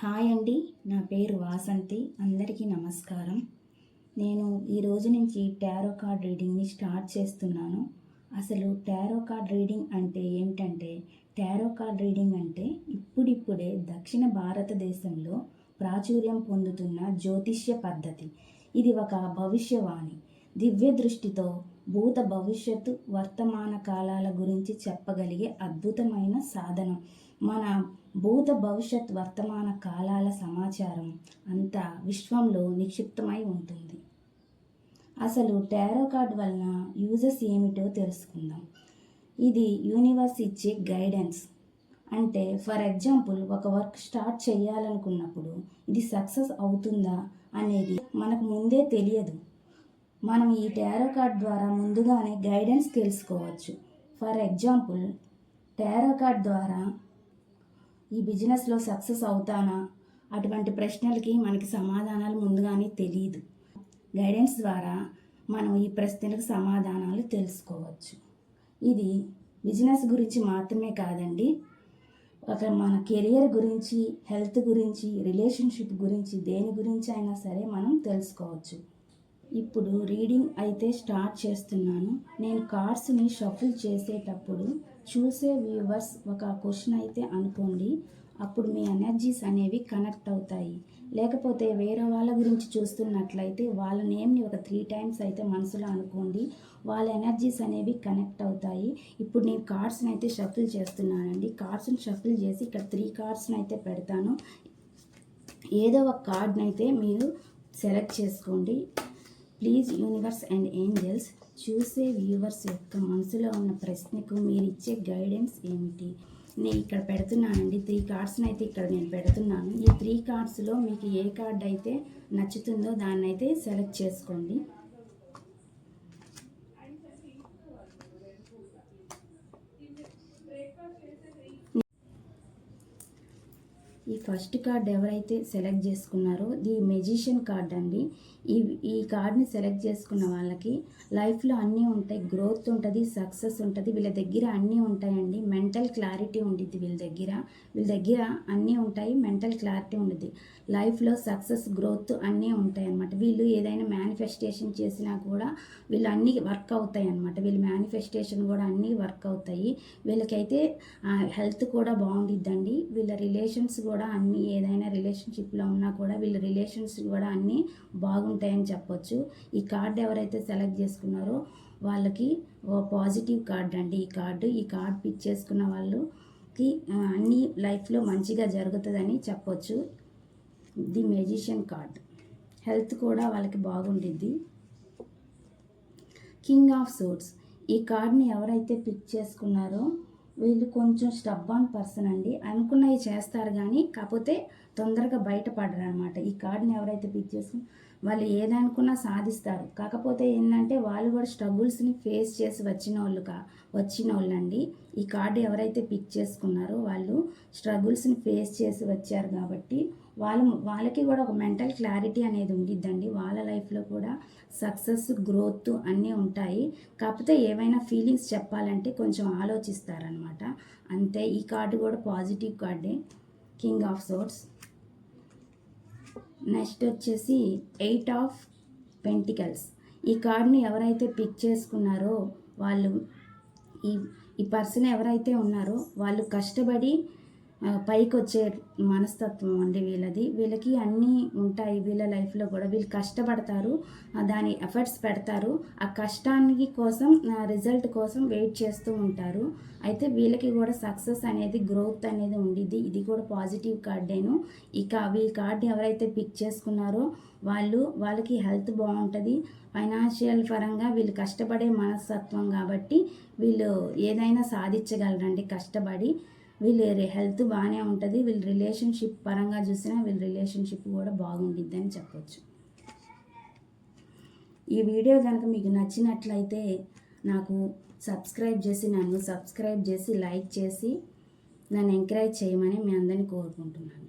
Hi అండి నా పేరు వాసంతి. అందరికీ నమస్కారం. నేను ఈ రోజు నుంచి టారో కార్డ్ రీడింగ్ని స్టార్ట్ చేస్తున్నాను. అసలు టారో కార్డ్ రీడింగ్ అంటే ఏమిటంటే టారో కార్డ్ రీడింగ్ అంటే ఇప్పుడిప్పుడే దక్షిణ భారతదేశంలో ప్రాచుర్యం పొందుతున్న జ్యోతిష్య పద్ధతి. ఇది ఒక భవిష్యవాణి. దివ్య దృష్టితో భూత భవిష్యత్తు వర్తమాన కాలాల గురించి చెప్పగలిగే అద్భుతమైన సాధనం. మన భూత భవిష్యత్ వర్తమాన కాలాల సమాచారం అంతా విశ్వంలో నిక్షిప్తమై ఉంటుంది. అసలు టారో కార్డ్ వలన యూజెస్ ఏమిటో తెలుసుకుందాం. ఇది యూనివర్స్ ఇచ్చే గైడెన్స్. అంటే ఫర్ ఎగ్జాంపుల్ ఒక వర్క్ స్టార్ట్ చేయాలనుకున్నప్పుడు ఇది సక్సెస్ అవుతుందా అనేది మనకు ముందే తెలియదు. మనం ఈ టారో కార్డ్ ద్వారా ముందుగానే గైడెన్స్ తెలుసుకోవచ్చు. ఫర్ ఎగ్జాంపుల్ టారో కార్డ్ ద్వారా ఈ బిజినెస్లో సక్సెస్ అవుతానా? అటువంటి ప్రశ్నలకి మనకి సమాధానాలు ముందుగానే తెలియదు గైడెన్స్ ద్వారా మనం ఈ ప్రశ్నలకు సమాధానాలు తెలుసుకోవచ్చు. ఇది బిజినెస్ గురించి మాత్రమే కాదండి. ఒక మన కెరియర్ గురించి హెల్త్ గురించి రిలేషన్షిప్ గురించి దేని గురించి అయినా సరే మనం తెలుసుకోవచ్చు. ఇప్పుడు రీడింగ్ అయితే స్టార్ట్ చేస్తున్నాను. నేను కార్డ్స్ని షఫుల్ చేసేటప్పుడు చూసే వ్యూవర్స్ ఒక క్వశ్చన్ అయితే అనుకోండి. అప్పుడు మీ ఎనర్జీస్ అనేవి కనెక్ట్ అవుతాయి. లేకపోతే వేరే వాళ్ళ గురించి చూస్తున్నట్లయితే వాళ్ళ నేమ్ని ఒక త్రీ టైమ్స్ అయితే మనసులో అనుకోండి. వాళ్ళ ఎనర్జీస్ అనేవి కనెక్ట్ అవుతాయి. ఇప్పుడు నేను కార్డ్స్ని అయితే షఫుల్ చేస్తున్నానండి. కార్డ్స్ని షఫుల్ చేసి ఇక్కడ త్రీ కార్డ్స్ని అయితే పెడతాను. ఏదో ఒక కార్డ్ని అయితే మీరు సెలెక్ట్ చేసుకోండి. ప్లీజ్ యూనివర్స్ అండ్ ఏంజల్స్ చూసే వ్యూవర్స్ యొక్క మనసులో ఉన్న ప్రశ్నకు మీరు ఇచ్చే గైడెన్స్ ఏమిటి? నేను ఇక్కడ పెడుతున్నానండి త్రీ కార్డ్స్ని అయితే ఇక్కడ నేను పెడుతున్నాను. ఈ త్రీ కార్డ్స్లో మీకు ఏ కార్డ్ అయితే నచ్చుతుందో దాన్ని అయితే సెలెక్ట్ చేసుకోండి. ఈ ఫస్ట్ కార్డ్ ఎవరైతే సెలెక్ట్ చేసుకున్నారో ది మెజిషియన్ కార్డ్ అండి. ఈ ఈ కార్డ్ని సెలెక్ట్ చేసుకున్న వాళ్ళకి లైఫ్లో అన్నీ ఉంటాయి. గ్రోత్ ఉంటుంది సక్సెస్ ఉంటుంది. వీళ్ళ దగ్గర అన్నీ ఉంటాయండి. మెంటల్ క్లారిటీ ఉండిద్ది వీళ్ళ దగ్గర. వీళ్ళ దగ్గర అన్నీ ఉంటాయి మెంటల్ క్లారిటీ ఉండిద్ది. లైఫ్లో సక్సెస్ గ్రోత్ అన్నీ ఉంటాయి అన్నమాట వీళ్ళు ఏదైనా మేనిఫెస్టేషన్ చేసినా కూడా వీళ్ళు అన్నీ వర్క్ అవుతాయి అన్నమాట వీళ్ళు మేనిఫెస్టేషన్ కూడా అన్నీ వర్క్ అవుతాయి. వీళ్ళకైతే హెల్త్ కూడా బాగుండిద్దండి. వీళ్ళ రిలేషన్స్ కూడా కూడా అన్నీ ఏదైనా రిలేషన్షిప్లో ఉన్నా కూడా వీళ్ళ రిలేషన్స్ కూడా అన్నీ బాగుంటాయని చెప్పొచ్చు. ఈ కార్డు ఎవరైతే సెలెక్ట్ చేసుకున్నారో వాళ్ళకి ఓ పాజిటివ్ కార్డ్ అండి ఈ కార్డు. ఈ కార్డ్ పిక్ చేసుకున్న వాళ్ళకి అన్నీ లైఫ్లో మంచిగా జరుగుతుందని చెప్పొచ్చు. The magician card. హెల్త్ కూడా వాళ్ళకి బాగుండిద్ది. కింగ్ ఆఫ్ సోట్స్ ఈ కార్డ్ని ఎవరైతే పిక్ చేసుకున్నారో వీళ్ళు కొంచెం స్టబ్బాన్ పర్సన్ అండి. అనుకున్నవి చేస్తారు కానీ కాకపోతే తొందరగా బయటపడరు అనమాట ఈ కార్డుని ఎవరైతే పిక్ చేసుకుని వాళ్ళు ఏదనుకున్నా సాధిస్తారు. కాకపోతే ఏంటంటే వాళ్ళు కూడా స్ట్రగుల్స్ని ఫేస్ చేసి వచ్చిన వాళ్ళు కా వచ్చిన వాళ్ళండి ఈ కార్డు ఎవరైతే పిక్ చేసుకున్నారో వాళ్ళు స్ట్రగుల్స్ని ఫేస్ చేసి వచ్చారు కాబట్టి వాళ్ళు వాళ్ళకి కూడా ఒక మెంటల్ క్లారిటీ అనేది ఉండిద్దండి. వాళ్ళ లైఫ్లో కూడా సక్సెస్ గ్రోత్ అన్నీ ఉంటాయి. కాకపోతే ఏవైనా ఫీలింగ్స్ చెప్పాలంటే కొంచెం ఆలోచిస్తారనమాట. అంతే ఈ కార్డు కూడా పాజిటివ్ కార్డే. కింగ్ ఆఫ్ సోర్ట్స్ నెక్స్ట్ వచ్చేసి ఎయిట్ ఆఫ్ పెంటికల్స్. ఈ కార్డ్ని ఎవరైతే పిక్ చేసుకున్నారో వాళ్ళు ఈ ఈ పర్సన్ ఎవరైతే ఉన్నారో వాళ్ళు కష్టపడి పైకి వచ్చే మనస్తత్వం అండి వీళ్ళది. వీళ్ళకి అన్నీ ఉంటాయి. వీళ్ళ లైఫ్లో కూడా వీళ్ళు కష్టపడతారు. దాని ఎఫర్ట్స్ పెడతారు. ఆ కష్టానికి కోసం రిజల్ట్ కోసం వెయిట్ చేస్తూ ఉంటారు. అయితే వీళ్ళకి కూడా సక్సెస్ అనేది గ్రోత్ అనేది ఉండిద్ది. ఇది కూడా పాజిటివ్ కార్డేను. ఇక వీళ్ళ కార్డు ఎవరైతే పిక్ చేసుకున్నారో వాళ్ళు వాళ్ళకి హెల్త్ బాగుంటుంది. ఫైనాన్షియల్ పరంగా వీళ్ళు కష్టపడే మనస్తత్వం కాబట్టి వీళ్ళు ఏదైనా సాధించగలరండి కష్టపడి. వీళ్ళ హెల్త్ బాగానే ఉంటుంది వీళ్ళ రిలేషన్షిప్ పరంగా చూసినా వీళ్ళ రిలేషన్షిప్ కూడా బాగుండిద్ది అని చెప్పొచ్చు. ఈ వీడియో కనుక మీకు నచ్చినట్లయితే నాకు సబ్స్క్రైబ్ చేసి నన్ను సబ్స్క్రైబ్ చేసి లైక్ చేసి నన్ను ఎంకరేజ్ చేయమని మీ అందరినీ కోరుకుంటున్నాను.